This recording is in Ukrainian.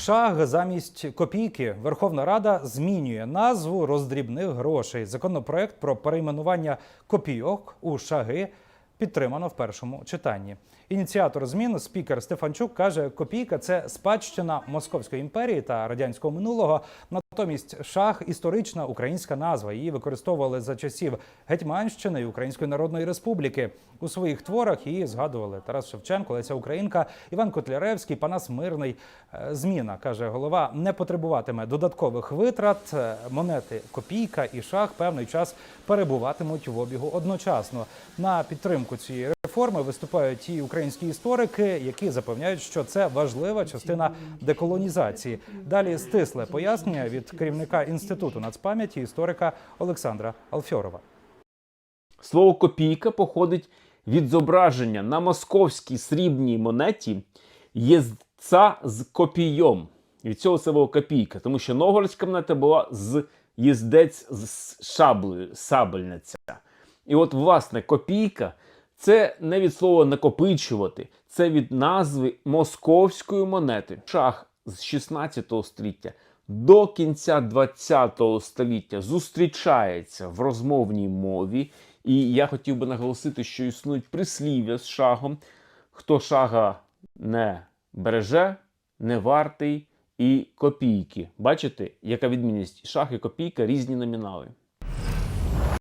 Шаг замість копійки Верховна Рада змінює назву роздрібних грошей. Законопроект про перейменування копійок у шаги підтримано в першому читанні. Ініціатор змін спікер Стефанчук каже, копійка це спадщина Московської імперії та радянського минулого. Натомість шах історична українська назва. Її використовували за часів Гетьманщини і Української Народної Республіки. У своїх творах її згадували Тарас Шевченко, Леся Українка, Іван Котляревський, Панас Мирний. Е, Зміна каже голова, не потребуватиме додаткових витрат. Е, Монети копійка і шах певний час перебуватимуть в обігу одночасно. На підтримку цієї реформи виступають ті українські історики, які запевняють, що це важлива частина деколонізації. Далі стисле пояснення від керівника інституту нацпам'яті історика Олександра Алфьорова. Слово копійка походить від зображення на московській срібній монеті єздця з копійом. Від цього була копійка, тому що новгородська монета була з їздець з шаблею, сабельниця. І от, власне, копійка це не від слова накопичувати, це від назви московської монети. Шах з 16 століття до кінця 20 століття зустрічається в розмовній мові. І я хотів би наголосити, що існують прислів'я з шагом. Хто шага не береже, не вартий і копійки. Бачите, яка відмінність? Шах і копійка різні номінали.